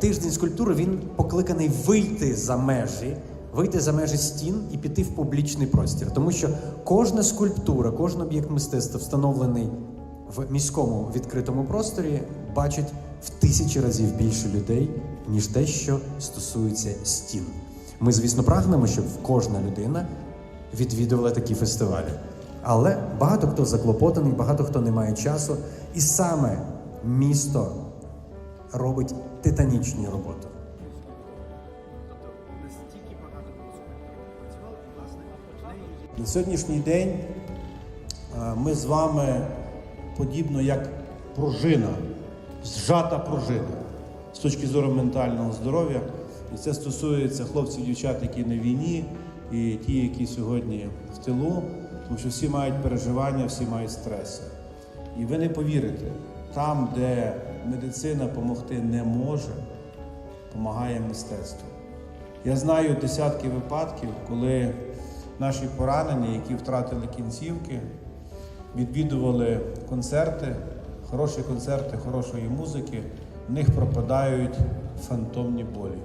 тиждень скульптури він покликаний вийти за межі, вийти за межі стін і піти в публічний простір. Тому що кожна скульптура, кожен об'єкт мистецтва, встановлений в міському відкритому просторі, бачить в тисячі разів більше людей, ніж те, що стосується стін. Ми, звісно, прагнемо, щоб кожна людина відвідувала такі фестивалі. Але багато хто заклопотаний, багато хто не має часу, і саме місто робить титанічні роботи. На сьогоднішній день е, ми з вами подібно як пружина, зжата пружина з точки зору ментального здоров'я. І це стосується хлопців, дівчат, які на війні, і ті, які сьогодні в тилу, тому що всі мають переживання, всі мають стреси. І ви не повірите, там, де медицина допомогти не може, допомагає мистецтво. Я знаю десятки випадків, коли наші поранені, які втратили кінцівки, відвідували концерти, хороші концерти, хорошої музики, в них пропадають фантомні болі.